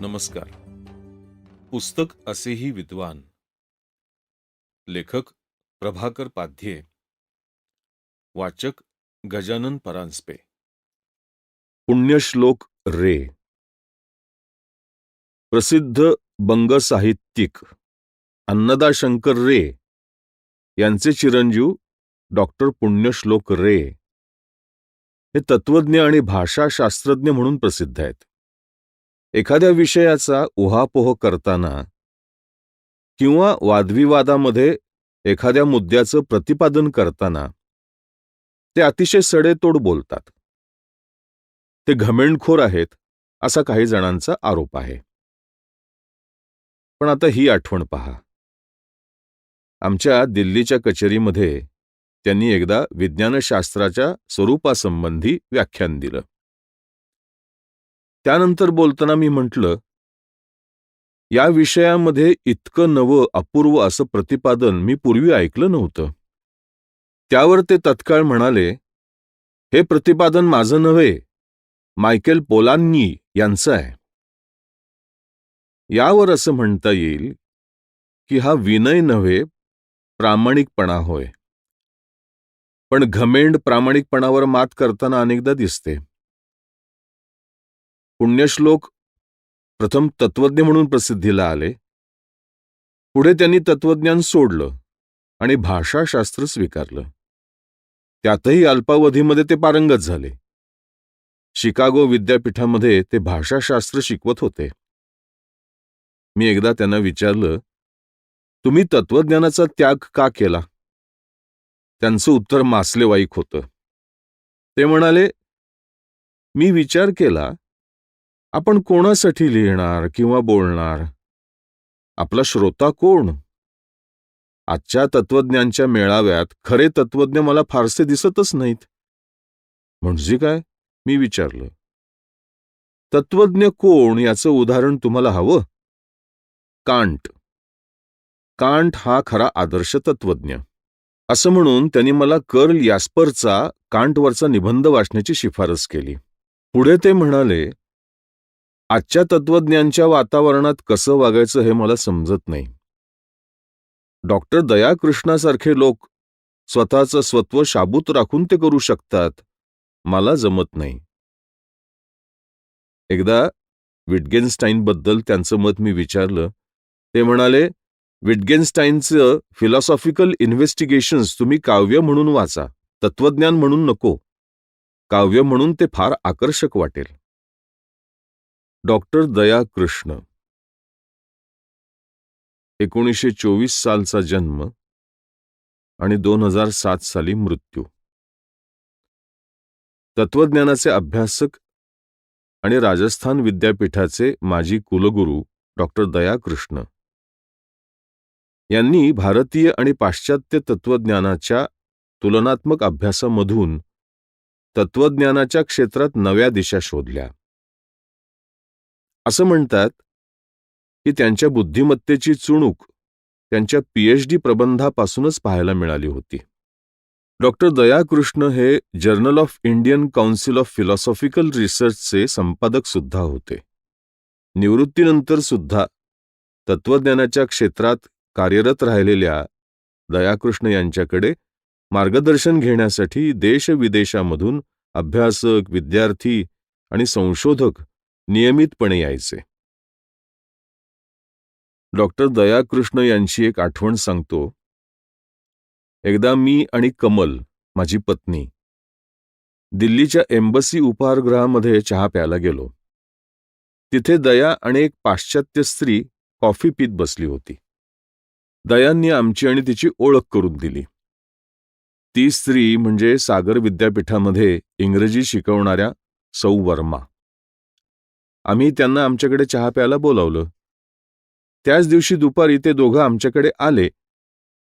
नमस्कार. पुस्तक असेही विद्वान. लेखक प्रभाकर पाध्ये. वाचक गजानन परांजपे. पुण्यश्लोक रे. प्रसिद्ध बंग साहित्यिक अन्नदाशंकर रे. यांचे चिरंजीव डॉक्टर पुण्यश्लोक रे. हे तत्वज्ञ आणि भाषाशास्त्रज्ञ म्हणून प्रसिद्ध आहेत. एखाद्या विषयाचा उहापोह करताना किंवा वादविवादामध्ये एखाद्या मुद्द्याचं प्रतिपादन करताना ते अतिशय सडेतोड बोलतात. ते घमेंडखोर आहेत असा काही जणांचा आरोप आहे. पण आता ही आठवण पहा. आमच्या दिल्लीच्या कचेरीमध्ये त्यांनी एकदा विज्ञानशास्त्राच्या स्वरूपासंबंधी व्याख्यान दिलं. त्यानंतर बोलताना मी म्हटलं या विषयामध्ये इतकं नवं अपूर्व असं प्रतिपादन मी पूर्वी ऐकलं नव्हतं. त्यावर ते तत्काळ म्हणाले हे प्रतिपादन माझं नव्हे मायकेल पोलांनी यांचं आहे. यावर असं म्हणता येईल की हा विनय नव्हे प्रामाणिकपणा होय. पण घमेंड प्रामाणिकपणावर मात करताना अनेकदा दिसते. पुण्यश्लोक प्रथम तत्वज्ञ म्हणून प्रसिद्धीला आले. पुढे त्यांनी तत्वज्ञान सोडलं आणि भाषाशास्त्र स्वीकारलं. त्यातही अल्पावधीमध्ये ते पारंगत झाले. शिकागो विद्यापीठामध्ये ते भाषाशास्त्र शिकवत होते. मी एकदा त्यांना विचारलं तुम्ही तत्वज्ञानाचा त्याग का केला? त्यांचं उत्तर मासलेवाईक होतं. ते म्हणाले मी विचार केला आपण कोणासाठी लिहिणार किंवा बोलणार? आपला श्रोता कोण? आजच्या तत्वज्ञांच्या मेळाव्यात खरे तत्वज्ञ मला फारसे दिसतच नाहीत. म्हणजे काय? मी विचारलं. तत्वज्ञ कोण याचं उदाहरण तुम्हाला हवं? कांट. कांट हा खरा आदर्श तत्वज्ञ असं म्हणून त्यांनी मला कर्ल यास्परचा कांटवरचा निबंध वाचण्याची शिफारस केली. पुढे ते म्हणाले आजच्या तत्वज्ञांच्या वातावरणात कसं वागायचं हे मला समजत नाही. डॉक्टर दयाकृष्णासारखे लोक स्वतःचं स्वत्व शाबूत राखून ते करू शकतात मला जमत नाही. एकदा विटगेनस्टाईनबद्दल त्यांचं मत मी विचारलं ते म्हणाले विटगेनस्टाईनचं फिलॉसॉफिकल इन्व्हेस्टिगेशन्स तुम्ही काव्य म्हणून वाचा तत्वज्ञान म्हणून नको. काव्य म्हणून ते फार आकर्षक वाटेल. डॉक्टर दया कृष्ण. एकोणीसशे चोवीस सालचा जन्म आणि दोन हजार सात साली मृत्यू. तत्वज्ञानाचे अभ्यासक आणि राजस्थान विद्यापीठाचे माजी कुलगुरू डॉक्टर दया कृष्ण. यांनी भारतीय आणि पाश्चात्य तत्वज्ञानाच्या तुलनात्मक अभ्यासामधून तत्वज्ञानाच्या क्षेत्रात नव्या दिशा शोधल्या. असं म्हणतात की त्यांच्या बुद्धिमत्तेची चुणूक त्यांच्या पीएचडी प्रबंधापासूनच पाहायला मिळाली होती. डॉक्टर दयाकृष्ण हे journal of Indian council of philosophical रिसर्चचे संपादक सुद्धा होते. निवृत्तीनंतर सुद्धा तत्त्वज्ञानाच्या क्षेत्रात कार्यरत राहिलेल्या दयाकृष्ण यांच्याकडे मार्गदर्शन घेण्यासाठी देशविदेशामधून अभ्यासक विद्यार्थी आणि संशोधक नियमितपणे यायचे. डॉक्टर दयाकृष्ण यांची एक आठवण सांगतो. एकदा मी आणि कमल माझी पत्नी दिल्लीच्या एम्बसी उपहारगृहामध्ये चहा प्यायला गेलो. तिथे दया आणि एक पाश्चात्य स्त्री कॉफी पीत बसली होती. दयांनी आमची आणि तिची ओळख करून दिली. ती स्त्री म्हणजे सागर विद्यापीठामध्ये इंग्रजी शिकवणाऱ्या सौ वर्मा. आम्ही त्यांना आमच्याकडे चहा प्यायला बोलावलं. त्याच दिवशी दुपारी ते दोघं आमच्याकडे आले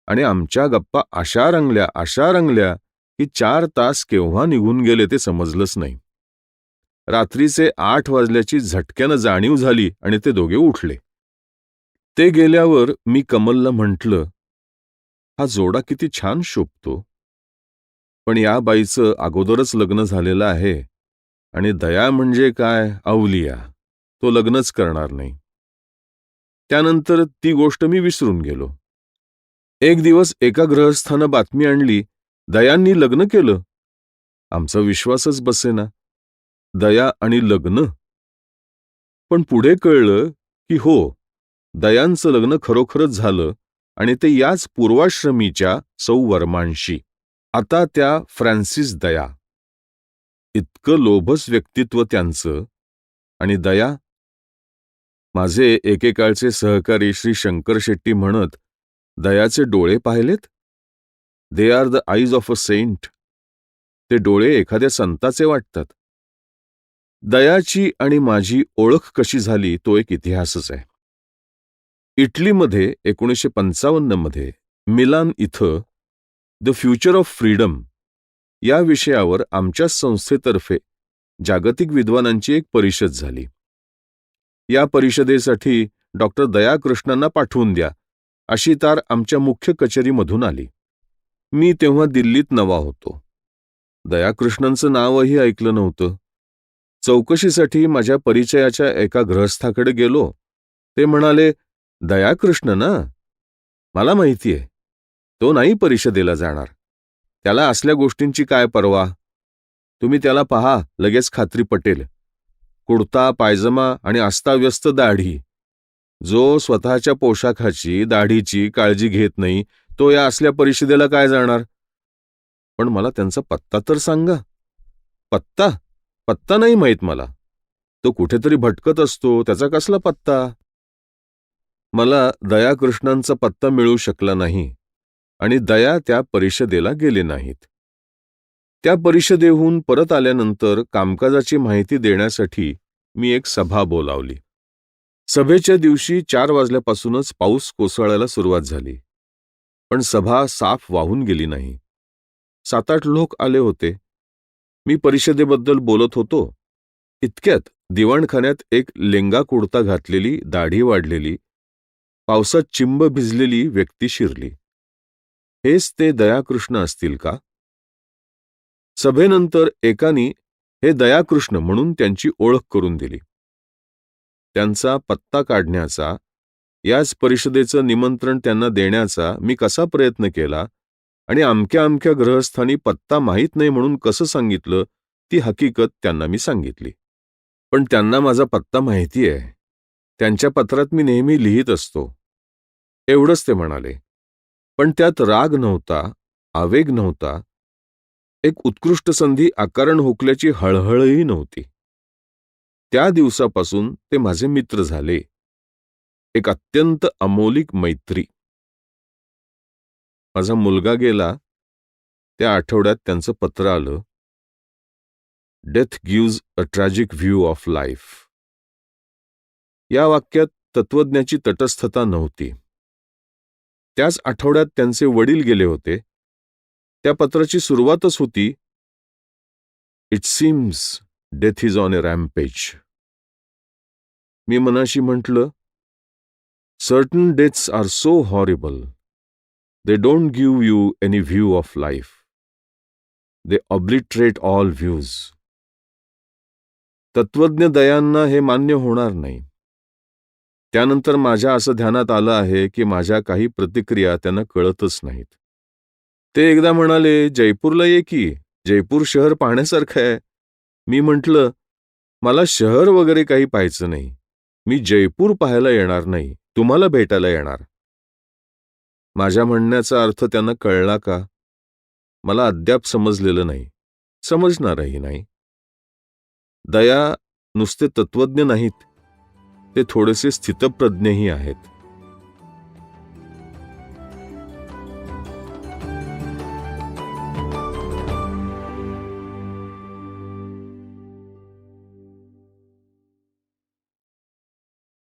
आणि आमच्या गप्पा अशा रंगल्या अशा रंगल्या की चार तास केव्हा निघून गेले ते समजलंच नाही. रात्रीचे आठ वाजल्याची झटक्यानं जाणीव झाली आणि ते दोघे उठले. ते गेल्यावर मी कमलला म्हटलं हा जोडा किती छान शोभतो. पण या बाईचं अगोदरच लग्न झालेलं आहे आणि दया म्हणजे काय अवलिया? तो लग्नच करणार नाही. त्यानंतर ती गोष्ट मी विसरून गेलो. एक दिवस एका ग्रहस्थानं बातमी आणली दयांनी लग्न केलं. आमचा विश्वासच बसेना. दया आणि लग्न. पण पुढे कळलं की हो दयांचं लग्न खरोखरच झालं आणि ते याच पूर्वाश्रमीच्या सौ वर्मांशी. आता त्या फ्रान्सिस दया. इतकं लोभस व्यक्तित्व त्यांचं आणि दया माझे एकेकाळचे सहकारी श्री शंकर शेट्टी म्हणत दयाचे डोळे पाहिलेत? They are the eyes of a saint ते डोळे एखाद्या संताचे वाटतात. दयाची आणि माझी ओळख कशी झाली तो एक इतिहासच आहे. इटलीमध्ये एकोणीसशे पंचावन्नमध्ये मिलान इथं द फ्युचर ऑफ फ्रीडम या विषयावर आमच्या संस्थेतर्फे जागतिक विद्वानांची एक परिषद झाली. या परिषदेसाठी डॉक्टर दयाकृष्णांना पाठवून द्या अशी तार आमच्या मुख्य कचेरीमधून आली. मी तेव्हा दिल्लीत नवा होतो. दयाकृष्णांचं नावही ऐकलं नव्हतं. चौकशीसाठी माझ्या परिचयाच्या एका गृहस्थाकडे गेलो. ते म्हणाले दयाकृष्ण ना मला माहितीये तो नाही परिषदेला जाणार. त्याला असल्या गोष्टींची काय परवा? तुम्ही त्याला पहा लगेच खात्री पटेल. कुडता पायजमा आणि अस्ताव्यस्त दाढी. जो स्वतःच्या पोशाखाची दाढीची काळजी घेत नाही तो या असल्या परिषदेला काय जाणार? पण मला त्यांचा पत्ता तर सांगा. पत्ता? पत्ता नाही माहीत मला. तो कुठेतरी भटकत असतो त्याचा कसला पत्ता? मला दयाकृष्णांचा पत्ता मिळू शकला नाही आणि दया त्या परिषदेला गेले नाहीत. त्या परिषदेहून परत आल्यानंतर कामकाजाची माहिती देण्यासाठी मी एक सभा बोलावली. सभेच्या दिवशी चार वाजल्यापासूनच पाऊस कोसळायला सुरुवात झाली. पण सभा साफ वाहून गेली नाही. सात आठ लोक आले होते. मी परिषदेबद्दल बोलत होतो. इतक्यात दिवाणखान्यात एक लेंगा कुडता घातलेली दाढी वाढलेली पावसात चिंब भिजलेली व्यक्ती शिरली. हेच ते दयाकृष्ण असतील का? सभेनंतर एकानी हे दयाकृष्ण म्हणून त्यांची ओळख करून दिली. त्यांचा पत्ता काढण्याचा याच परिषदेचं निमंत्रण त्यांना देण्याचा मी कसा प्रयत्न केला आणि अमक्या अमक्या ग्रहस्थानी पत्ता माहीत नाही म्हणून कसं सांगितलं ती हकीकत त्यांना मी सांगितली. पण त्यांना माझा पत्ता माहिती आहे. त्यांच्या पत्रात मी नेहमी लिहित असतो. एवढंच ते म्हणाले. पण त्यात राग नव्हता आवेग नव्हता एक उत्कृष्ट संधी आकारण हुकल्याची हळहळही नव्हती. त्या दिवसापासून ते माझे मित्र झाले. एक अत्यंत अमोलिक मैत्री. माझा मुलगा गेला. त्या आठवड्यात त्यांचं पत्र आलं. Death gives a tragic view of life या वाक्यात तत्वज्ञाची तटस्थता नव्हती. त्याच आठवड्यात त्यांचे वडील गेले होते. त्या पत्राची सुरुवातच होती. It seems death is on a rampage मी मनाशी म्हटलं certain deaths are so horrible they don't give you any view of life they obliterate all views तत्वज्ञ दयांना हे मान्य होणार नाही. त्यानंतर माझ्या असं ध्यानात आलं आहे की माझ्या काही प्रतिक्रिया त्यांना कळतच नाहीत. ते एकदा म्हणाले जयपूरला ये की. जयपूर शहर पाहण्यासारखं आहे. मी म्हटलं मला शहर वगैरे काही पाहायचं नाही. मी जयपूर पाहायला येणार नाही. तुम्हाला भेटायला येणार. माझ्या म्हणण्याचा अर्थ त्यांना कळला का? मला अद्याप समजलेलं नाही. समजणारही नाही. दया नुसते तत्वज्ञ नाहीत. ते थोडेसे स्थितप्रज्ञही आहेत.